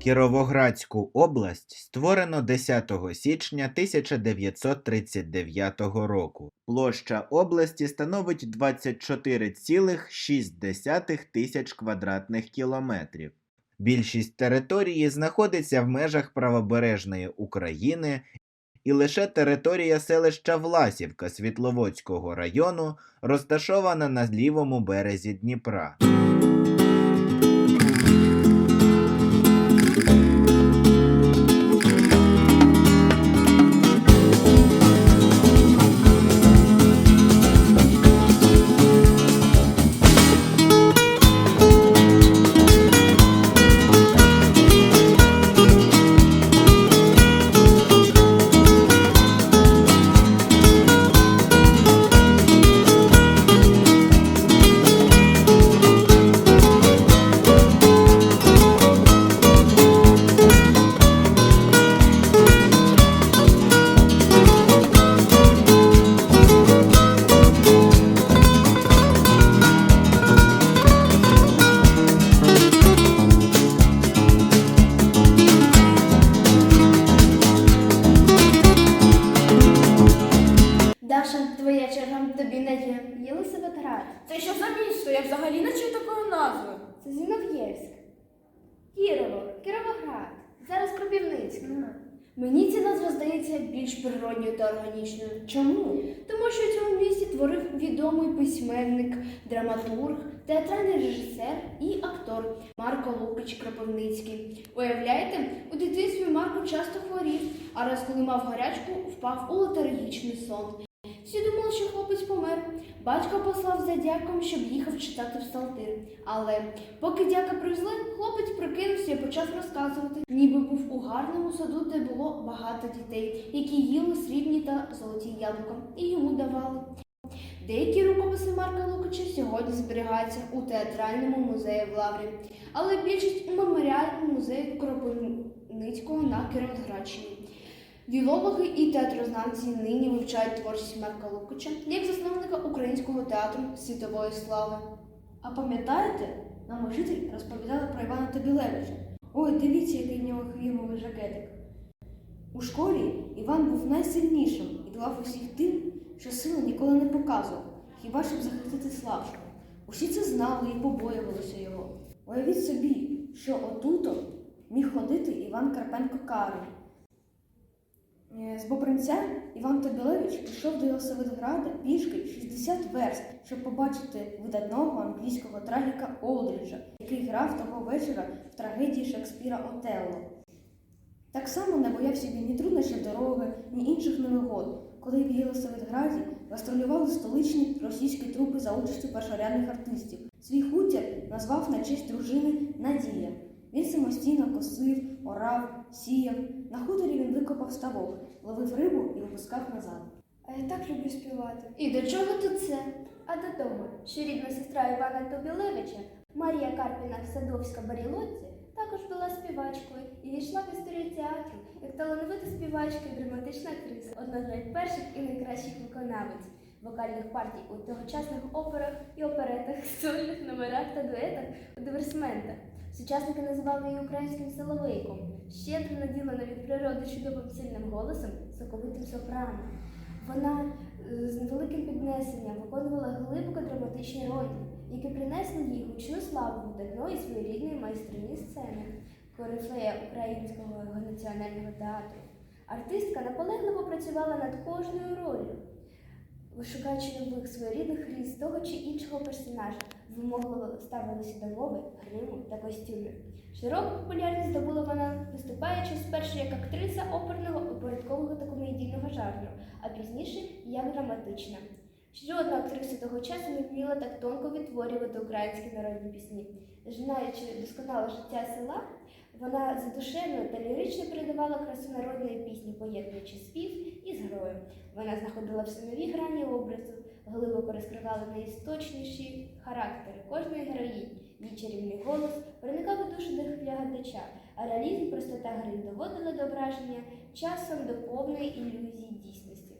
Кіровоградську область створено 10 січня 1939 року. Площа області становить 24,6 тисяч квадратних кілометрів. Більшість території знаходиться в межах правобережної України, і лише територія селища Власівка Світловодського району розташована на лівому березі Дніпра. Кірово, Кіровоград. Зараз Кропівницьк. Мені ця назва здається більш природньою та органічною. Чому? Тому що в цьому місті творив відомий письменник, драматург, театральний режисер і актор Марко Лукич Кропивницький. Уявляєте, у дитинстві Марко часто хворів, а раз коли мав гарячку, впав у летаргічний сон. Всі думали, що хлопець помер. Батько послав за дяком, щоб їхав читати в Салтир. Але поки дяка привезли, хлопець прикинувся і почав розказувати, ніби був у гарному саду, де було багато дітей, які їли срібні та золоті яблука, і йому давали. Деякі рукописи Марка Лукача сьогодні зберігаються у театральному музеї в Лаврі, але більшість у меморіальному музеї Кропивницького на Кіровоградщині. Філологи і театрознавці нині вивчають творчість Марка Лукача як засновника українського театру світової слави. А пам'ятаєте, нам учитель розповідали про Івана Тобілевича. Ой, дивіться, який в нього хвімовий жакетик. У школі Іван був найсильнішим і давав усіх тим, що сили ніколи не показував, хіба щоб захистити слабшого. Усі це знали і побоювалися його. Уявіть собі, що отуто міг ходити Іван Карпенко Карий. Е, З Бобринця Іван Тобілевич пішов до Єлисаветграда пішки 60 верст, щоб побачити видатного англійського трагіка Олдріджа, який грав того вечора в трагедії Шекспіра Отелло. Так само не боявся він ні труднощів дороги, ні інших невигод, коли в Єлисаветграді гастролювали столичні російські трупи за участю першорядних артистів. Свій хутір назвав на честь дружини Надія. Він самостійно косив, орав, сіяв. На хуторі він викопав ставок, ловив рибу і випускав назад. А я так люблю співати. І до чого тут це? А до того, що рідна сестра Івана Тобілевича, Марія Карпіна Садовська Барілодці, також була співачкою і війшла в історію театру як талановита співачка і драматична актриса, одна з найперших і найкращих виконавець вокальних партій у тогочасних операх і оперетах, сольних номерах та дуетах у диверсментах. Сучасники називали її українським соловейком, щедро наділена від природи чудовим сильним голосом, соковитим сопрано. Вона е, з невеликим піднесенням виконувала глибоко драматичні ролі, які принесли їй гучну славу видатної своєрідної майстрині сцени, корифея українського національного театру. Артистка наполегливо працювала над кожною ролью, вишукаючи нових своєрідних різ того чи іншого персонажа, вимогливо ставилися до мови, гриму та костюмів. Широку популярність здобула вона, виступаючи спершу як актриса оперного, опереткового та комедійного жанру, а пізніше як драматична. Жодна актриса того часу не вміла так тонко відтворювати українські народні пісні. Знаючи досконало життя села, вона задушевно та лірично передавала красу народної пісні, поєднуючи спів із грою. Вона знаходила все нові грані образу, глибоко розкривала найісточніші характери кожної героїні. Її чарівний голос проникав у душу для глядача, а реалізм простота гри доводила до враження часом до повної ілюзії дійсності.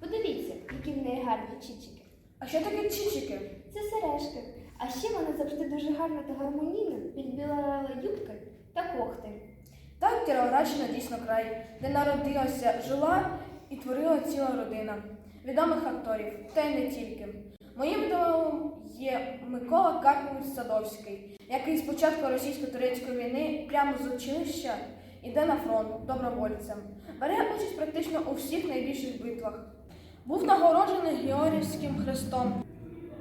Подивіться, які в неї гарні чічики. А що таке чичики? Це сережки. А ще вона завжди дуже гарно та гармонійно підбирала юбки та когти. Так, Кіровоградщина дійсно край, де народилася, жила і творила ціла родина відомих акторів, та й не тільки. Моїм ідолом є Микола Карпович Садовський, який з початку російсько-турецької війни прямо з училища йде на фронт добровольцем, бере участь практично у всіх найбільших битвах. Був нагороджений Георгіївським хрестом,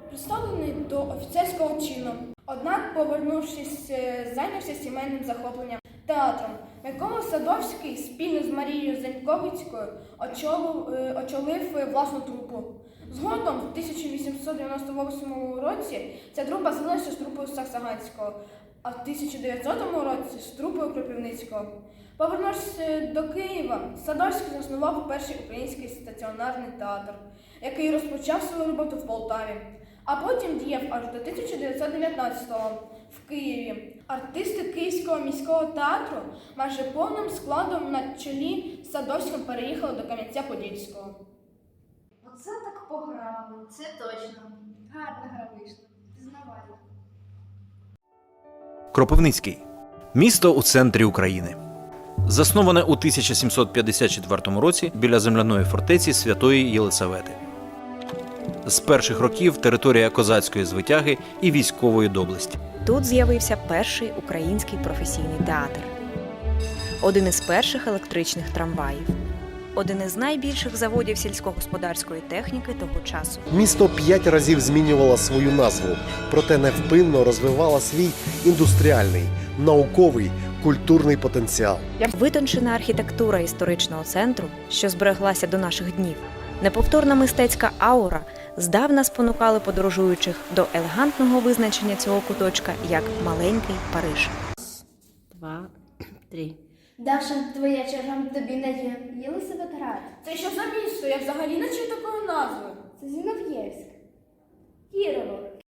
представлений до офіцерського чину. Однак, повернувшись, е, зайнявся сімейним захопленням театром. Микола Садовський спільно з Марією Зеньковицькою очолив, е, очолив е, власну трупу. Згодом, в 1898 році, ця трупа злилася з трупою Саксаганського, а в 1900 році з трупою Кропивницького. Повернувшись е, до Києва, Садовський заснував перший український стаціонарний театр, який розпочав свою роботу в Полтаві, а потім діяв аж до 1919-го в Києві. Артисти Київського міського театру майже повним складом на чолі з Садовським переїхали до Кам'янця-Подільського. Оце так пограли. Це точно. Гарна гра вийшла. Кропивницький місто у центрі України. Засноване у 1754 році біля земляної фортеці Святої Єлисавети. З перших років територія козацької звитяги і військової доблесті. Тут з'явився перший український професійний театр, один із перших електричних трамваїв, один із найбільших заводів сільськогосподарської техніки того часу. Місто п'ять разів змінювало свою назву, проте невпинно розвивало свій індустріальний, науковий, культурний потенціал. Витончена архітектура історичного центру, що збереглася до наших днів, неповторна мистецька аура здавна спонукали подорожуючих до елегантного визначення цього куточка як маленький Париж. Два, три. Даша, твоя черга тобі не є. Єлисаветград. Це що за місто? Я взагалі не чую такої назви. Це Зінов'євськ. Кірово.